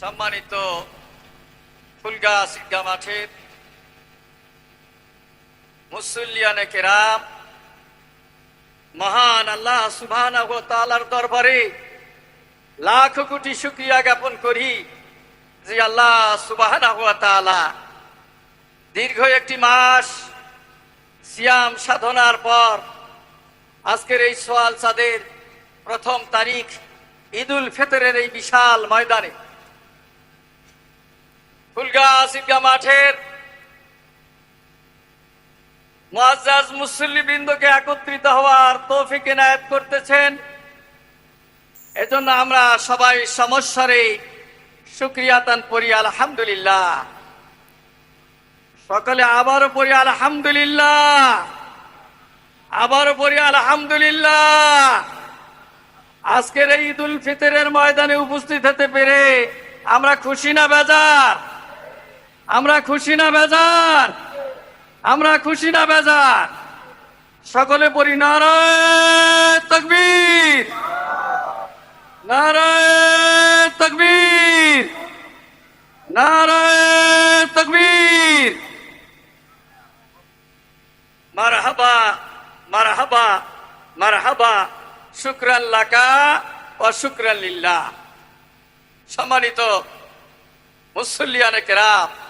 সম্মানিত ফুলগাছ ঈদগা মাঠের মুসল্লিয়ানে কেরাম, মহান আল্লাহ তাআলার দরবারে লাখ কোটি শুকরিয়া জ্ঞাপন করি যে আল্লাহ তাআলা দীর্ঘ একটি মাস সিয়াম সাধনার পর আজকের এই সোয়াল চাঁদের প্রথম তারিখ ঈদুল ফেতরের এই বিশাল ময়দানে ফুলগাছ ঈদগা মাঠের মুআজ্জাজ মুসল্লিবৃন্দকে একত্রিত হওয়ার তৌফিক এনায়েত করতেছেন। এজন্য আমরা সবাই সমস্যারে শুক্রিয়াতান পড়ি আলহামদুলিল্লাহ। সকলে আবারও পড়ি, আলহামদুলিল্লাহ। আবারও পড়ি, আলহামদুলিল্লাহ। আজকের এই ঈদুল ফিতরের ময়দানে উপস্থিত হতে পেরে আমরা খুশি না, বেজার। আমরা খুশি না বেজার? আমরা খুশি না বেজার? সকলে পড়ি নারায় তকবীর। নারায় তকবীর। নারায় তকবীর। মারহাবা মারহাবা মারহাবা, শুক্রান লাকা ও শুক্রান লিল্লাহ। সম্মানিত মুসল্লিয়ানে কেরাম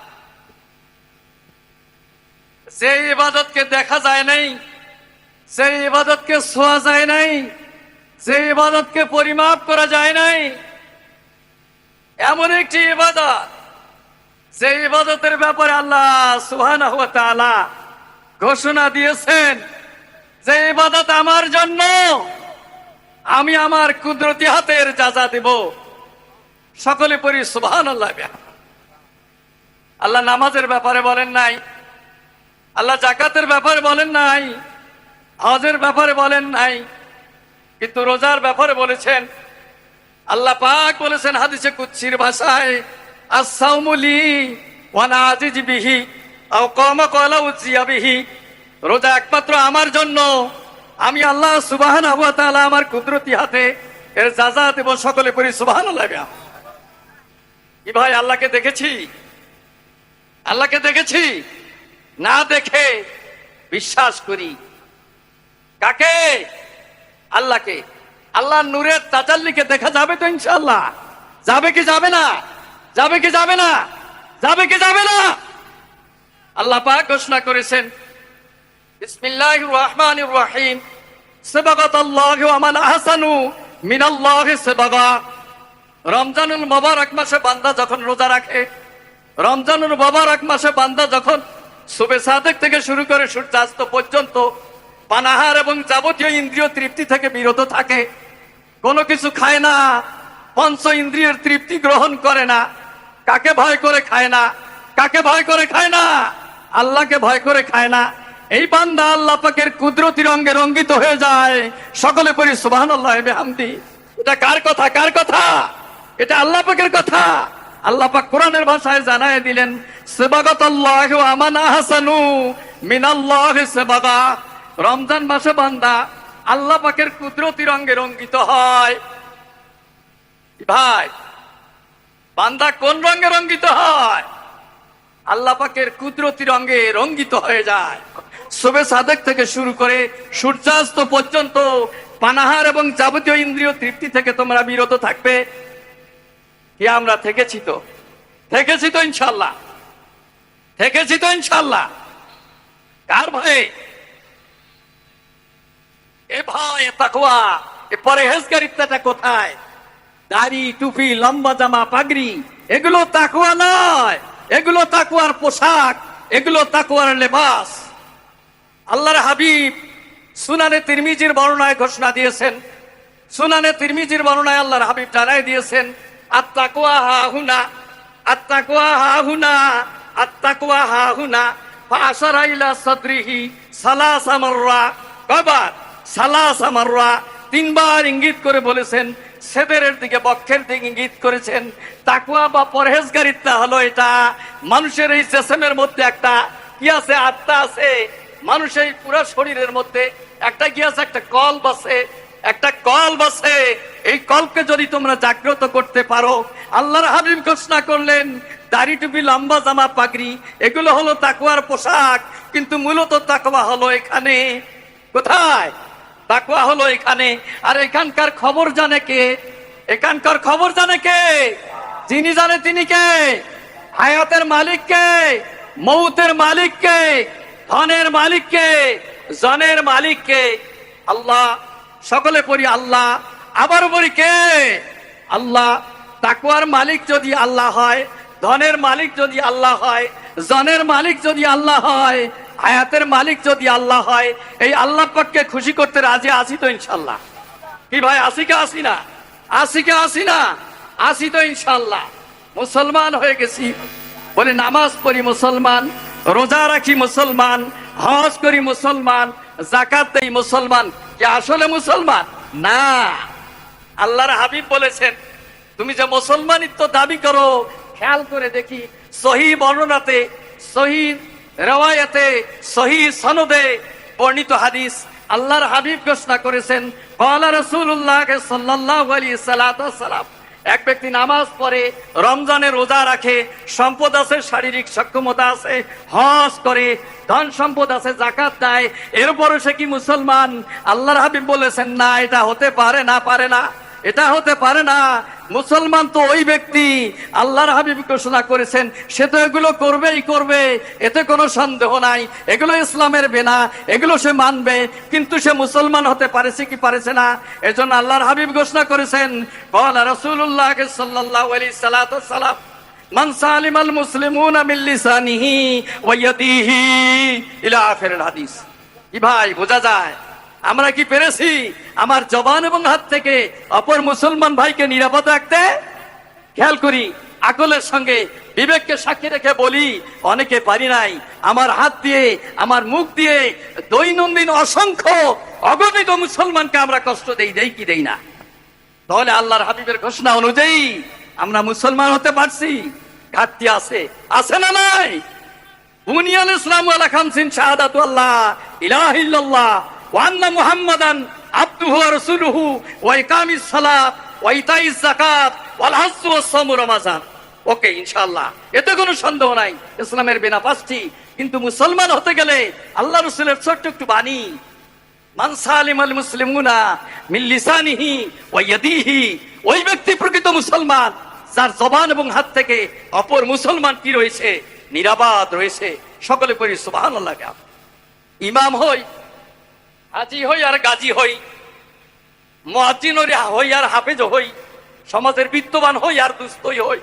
যে ইবাদতকে দেখা যায় নাই যে ইবাদতকে ছোঁয়া যায় নাই যে ইবাদতকে পরিমাপ করা যায় নাই। এমন একটি ইবাদত যে ইবাদতের ব্যাপারে আল্লাহ তাআলা ঘোষণা দিয়েছেন যে ইবাদত আমার জন্য, আমি আমার কুদরতি হাতের যাজা দেব। সকলে পড়ি সুবহানাল্লাহ আল্লাহ নামাজের ব্যাপারে বলেন নাই আল্লাহ জাকাতের ব্যাপারে বলেন নাই, হজের ব্যাপারে বলেন নাই, কিন্তু রোজার ব্যাপারে বলেছেন। আল্লাহ পাক বলেছেন হাদিসে কুচ্ছির ভাষায় আজিজ বিহি কলা রোজা একমাত্র আমার জন্য। আমি আল্লাহ সুবাহান আবু তাআলা আমার কুদরতি হাতে এর যা দেব সকলে করি সুবাহান কি ভাই, আল্লাহকে দেখেছি? আল্লাহকে দেখেছি? না দেখে বিশ্বাস করি। কাকে? আল্লাহকে। আল্লাহ নূরের তাজাল্লিকে দেখা যাবে তো ইনশাআল্লাহ। যাবে কি যাবে না? যাবে কি যাবে না? যাবে কি যাবে না? আল্লাহ পাক ঘোষণা করেছেন, বিসমিল্লাহির রহমানির রহিম সাবাগাতাল্লাহু ওয়া মান আহসানু মিনাল্লাহি সাবাগা রমজানুল মোবারক মাসে বান্দা যখন রোজা রাখে, রমজানুল মোবারক মাসে বান্দা যখন সুবে সাদেক থেকে শুরু করে সূর্যাস্ত পর্যন্ত পানাহার এবং যাবতীয় ইন্দ্রিয় তৃপ্তি থেকে বিরত থাকে। কোনো কিছু খায় না, পঞ্চ ইন্দ্রিয়ের তৃপ্তি গ্রহণ করে না। কাকে ভয় করে খায় না? কাকে ভয় করে খায় না? আল্লাহকে ভয় করে খায় না। এই বান্দা আল্লাহ পাকের কুদরতি রঙ্গে রঙ্গিত হয়ে যায়। সকলে পরি সুবাহ হামদি এটা কার কথা? কার কথা? এটা আল্লাহ পাকের কথা। আল্লাহ পাক কোরআনের ভাষায় জানায় দিলেন সেবাগত আল্লাহ আমান আহসানু মিনাল্লাহ সেবাগা। রমজান মাসে বান্দা, আল্লাহ পাকের কুদরতি রঙ্গে রঙ্গিত হয়। ভাই, বান্দা কোন রঙে রঙ্গিত হয়? আল্লাহ পাকের কুদরতি রঙে রঙ্গিত হয়ে যায়। শোবে সাদেক থেকে শুরু করে সূর্যাস্ত পর্যন্ত পানাহার এবং যাবতীয় ইন্দ্রিয় তৃপ্তি থেকে তোমরা বিরত থাকবে। কি আমরা থেকেছি তো? থেকেছি তো ইনশাল্লাহ থেকেছি তো ইনশাল্লাহ কার ভয়ে? এ ভয়, এ তাকওয়া, এ পরেহেজগারিত্বটা কোথায়? দাড়ি, টুপি, লম্বা জামা, পাগড়ি, এগুলো তাকুয়া নয়। এগুলো তাকুয়ার পোশাক, এগুলো তাকুয়ার লেবাস। আল্লাহর হাবিব সুনানে তিরমিজির বর্ণনায় ঘোষণা দিয়েছেন। সুনানে তিরমিজির বর্ণনায় আল্লাহর হাবিব জানাই দিয়েছেন আত্মাকুয়া হা হুনা আত্মাকুয়া হা হুনা। আত্মাকুয়া হা হুনা ফাসারা ইলা সাদরিহি কয়বার সালাসা মাররা, তিনবার ইঙ্গিত করে বলেছেন সেদেরের দিকে বক্ষের দিকে ইঙ্গিত করেছেন, তাকুয়া বা পরহেজগারিতা হলো এটা। মানুষের এই জেসেমের মধ্যে একটা কি আছে? আত্মা আছে। মানুষের পুরো শরীরের মধ্যে একটা কি আছে? একটা কল বসে একটা কল বসে এই কলকে যদি তোমরা জাগ্রত করতে পারো, আল্লাহর হাবিব ঘোষণা করলেন দাড়ি টুপি, লম্বা জামা, পাগড়ি, এগুলো হলো তাকুয়ার পোশাক, কিন্তু মূলত তাকওয়া হলো এখানে। কোথায়? তাকুয়া হলো এখানে। আর এখানকার খবর জানে কে? এখানকার খবর জানে কে? যিনি জানে তিনি কে? হায়াতের মালিক কে? মৌতের মালিক কে? ধনের মালিক কে? জনের মালিক কে? আল্লাহ, সকলে পড়ি আল্লাহ, আবার বলি কে? আল্লাহ তাকুয়ার মালিক যদি আল্লাহ হয় ধনের মালিক যদি আল্লাহ হয়, জনের মালিক যদি আল্লাহ হয়, আয়াতের মালিক যদি আল্লাহ হয়, এই আল্লাহ পাককে খুশি করতে রাজি আছি তো ইনশাল্লাহ। কি ভাই আসি কে আসি না? আসি কে আসি না? আসি তো ইনশাল্লাহ। মুসলমান হয়ে গেছি। বলে নামাজ পড়ি মুসলমান, রোজা রাখি মুসলমান, হজ করি মুসলমান জাকাত দেই মুসলমান। কি আসলে মুসলমান? না। আল্লাহর হাবিব বলেছেন, তুমি যে মুসলমানিত্ব দাবি করো খেয়াল করে দেখি সহি বর্ণনাতে, সহি রেওয়ায়াতে, সহি সনদে বর্ণিত হাদিস আল্লাহর হাবিব ঘোষণা করেছেন, কলা রসুল্লাহ সাল্লাল্লাহু আলাইহি সাল্লাতু সাল্লাম এক ব্যক্তি নামাজ পড়ে, রমজানে রোজা রাখে, সম্পদ আছে, শারীরিক সক্ষমতা আছে, হজ করে, ধন সম্পদ আছে জাকাত দেয়, এরপরও সে কি মুসলমান? আল্লাহর হাবিব বলেছেন, না, এটা হতে পারে, না পারে না। এটা হতে পারে না। মুসলমান তো ওই ব্যক্তি, আল্লাহর হাবিব ঘোষণা করেছেন, সে তো এগুলো করবেই করবে, এতে কোনো সন্দেহ নাই। এগুলো ইসলামের বেনা, এগুলো সে মানবে, কিন্তু সে মুসলমান হতে পারেছে কি পারেছে না? এজন্য আল্লাহর হাবিব ঘোষণা করেছেন বলা রসুল্লাহ সাল্লাহ আলি সালাম মান সালিমাল মুসলিমুন মিন লিসানিহি ওয়া ইয়াদিহি ইলা আখিরিল হাদিস। কি ভাই, বোঝা যায়? আমরা কি পেরেছি? আমার জবান এবং হাত থেকে অপর মুসলমান ভাইকে নিরাপদ রাখতে? খেয়াল করি, আকলের সঙ্গে বিবেককে সাক্ষী রেখে বলি, অনেকে পারি নাই। আমার হাত দিয়ে, আমার মুখ দিয়ে দৈনন্দিন অসংখ্য অগণিত মুসলমানকে আমরা কষ্ট দেই দেই কি দেই না? তাহলে আল্লাহর হাবিবের ঘোষণা অনুযায়ী আমরা মুসলমান হতে পারছি। ঘাটতি আছে। আছে না নাই? বুনিয়াল ইসলাম আলা খামসিন শাহাদাতু আল্লাহ, ইলাহা ইল্লাল্লাহ ওয়া আন্না মুহাম্মাদান আবদুহু রাসূলুহু ওয়া ইকামিস সালাত ওয়া ইতাইজ যাকাত ওয়াল হজ্জ ওয়াস সাওম রমাজান। ওকে, ইনশাআল্লাহ। এতে কোনো সন্দেহ নাই। ইসলামের বিনা পাঁচটি। কিন্তু মুসলমান হতে গেলে আল্লাহ রসুলের ছোট্ট একটু বাণী। ওই ব্যক্তি প্রকৃত মুসলমান, যার জবান এবং হাত থেকে অপর মুসলমান কি রয়েছে? নিরাবাদ রয়েছে। সকলে করি সুবহানাল্লাহ ইমাম হই হাজি হই আর গাজী হই। মুয়াজ্জিন হই আর হাফেজ হই। সমাজের বিত্তবান হই আর দুস্থই হই।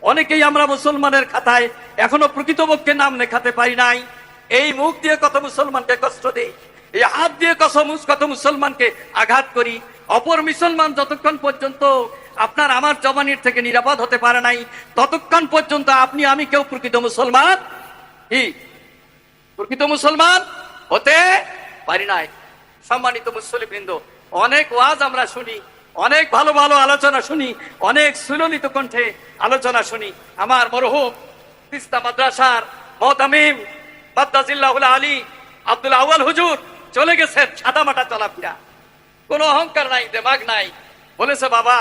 অনেকেই আমরা মুসলমানের খাতায় এখনও প্রকৃতপক্ষে নাম লেখাতে পারি নাই। এই মুখ দিয়ে কত মুসলমানকে কষ্ট দেই, এই হাত দিয়ে কত মুস- কত মুসলমানকে আঘাত করি। অপর মুসলমান যতক্ষণ পর্যন্ত আপনার আমার জবানির থেকে নিরাপদ হতে পারে নাই, ততক্ষণ পর্যন্ত আপনি, আমি কেউ প্রকৃত মুসলমান? কি? প্রকৃত মুসলমান হতে পারি নাই। সম্মানিত মুসলিমবৃন্দ অনেক ওয়াজ আমরা শুনি, অনেক ভালো ভালো আলোচনা শুনি, অনেক সুললিত কণ্ঠে আলোচনা শুনি। আমার মরহুম তিস্তা মাদ্রাসার মহতামিম বাদ্দাজিল্লাহুল আলী আব্দুল আউয়াল হুজুর চলে গেছেন সাদা মাটা চলাফেরা। কোনো অহংকার নাই, দেমাগ নাই। বলেছে, বাবা,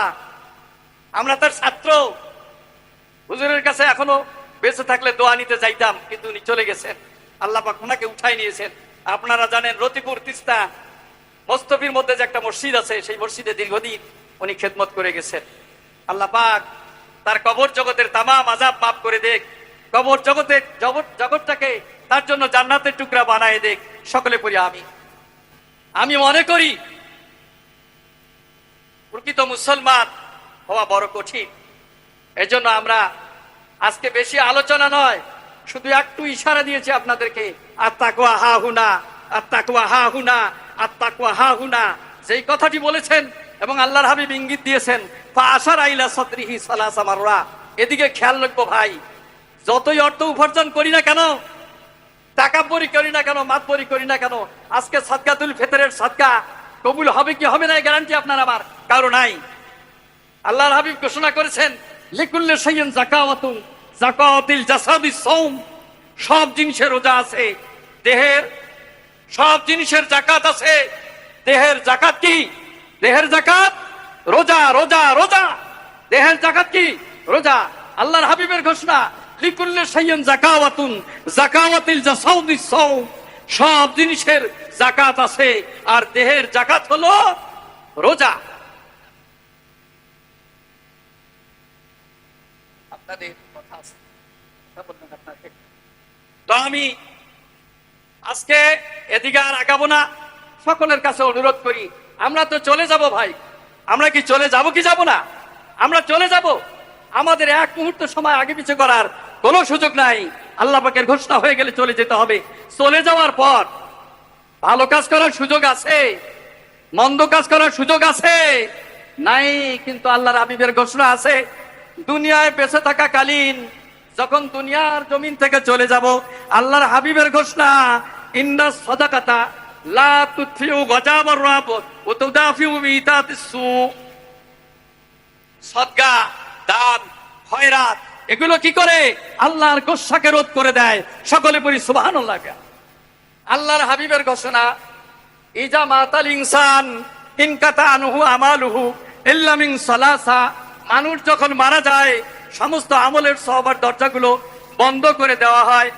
আমরা তার ছাত্র। হুজুরের কাছে এখনও বেঁচে থাকলে দোয়া নিতে যাইতাম, কিন্তু উনি চলে গেছেন। আল্লাহ ওনাকে উঠাই নিয়েছেন। আপনারা জানেন রতিপুর তিস্তা মস্তফির মধ্যে যে একটা মসজিদ আছে, সেই মসজিদে দীর্ঘদিন উনি খেদমত করে গেছেন। আল্লাহ পাক তার কবর জগতের তামাম আজাব মাফ করে দেখ। কবর জগতের জগৎ, জগৎটাকে তার জন্য জান্নাতের টুকরা বানায় দেখ। সকলে পড়ি আমি। আমি মনে করি, প্রকৃত মুসলমান হওয়া বড় কঠিন। এজন্য আমরা আজকে বেশি আলোচনা নয়, শুধু একটু ইশারা দিয়েছি আপনাদেরকে, আত্মাকুয়া হা হুনা আত্মাকুয়া হা হুনা আত্মাকুয়া হা হুনা যেই কথাটি বলেছেন এবং আল্লাহর হাবিব ইঙ্গিত দিয়েছেন আশার আইলা সদরিহি সালাস আমাররা এদিকে খেয়াল রাখব ভাই, যতই অর্থ উপার্জন করি না কেন, টাকা পরি করি না কেন, মাত পরি করি না কেন, আজকে সাদকাতুল ফেতরের সাদকা, কবুল হবে কি হবে না গ্যারান্টি আপনার আমার, কারও নাই। আল্লাহর হাবিব ঘোষণা করেছেন, লিকুল্লে সাইয়েন জাকাওয়াতুন জাকাওয়াতিল জাসাদি সৌম সব জিনিসের রোজা আছে, দেহের সব জিনিসের জাকাত আছে। দেহের জাকাত কি? দেহের জাকাত? রোজা রোজা রোজা। দেহের জাকাত কি? রোজা। আল্লাহর হাবিবের ঘোষণা, লিকুল্লে সাইয়ন জাকাওয়াতুন, জাকাওয়াতিল জাসাউদিস সাও সব জিনিসের জাকাত আছে, আর দেহের জাকাত হলো রোজা। আপনাদের কথা আছে। তো আমি আজকে এদিকে আর আগাবো না। সকলের কাছে অনুরোধ করি, আমরা তো চলে যাব ভাই। আমরা কি চলে যাব কি যাব না? আমরা চলে যাব। আমাদের এক মুহূর্ত সময় আগে পিছু করার কোনো সুযোগ নাই। আল্লাহ পাকের ঘোষণা হয়ে গেলে চলে যেতে হবে। চলে যাওয়ার পর ভালো কাজ করার সুযোগ আছে, মন্দ কাজ করার সুযোগ আছে। নাই, কিন্তু আল্লাহর হাবিবের ঘোষণা আছে, দুনিয়ায় বেঁচে থাকা কালীন যখন দুনিয়ার জমিন থেকে চলে যাব, আল্লাহর হাবিবের ঘোষণা ইন্না সদাকাতা লা তুথিউ গজাবর রাব ও তুদাফিউ বিতাতিস সু। সদগা, দান, খয়রাত, এগুলো কি করে? আল্লাহর গোসাকে রোধ করে দেয়। সকলে পরি সুবহানাল্লাহ আল্লাহর হাবিবের ঘোষণা, ইজা মাতাল ইনসান ইনকাতা আনহু আমালুহু ইল্লামিন সালাসা। মানুষ যখন মারা যায়, সমস্ত আমলের সবার দরজাগুলো বন্ধ করে দেওয়া হয়।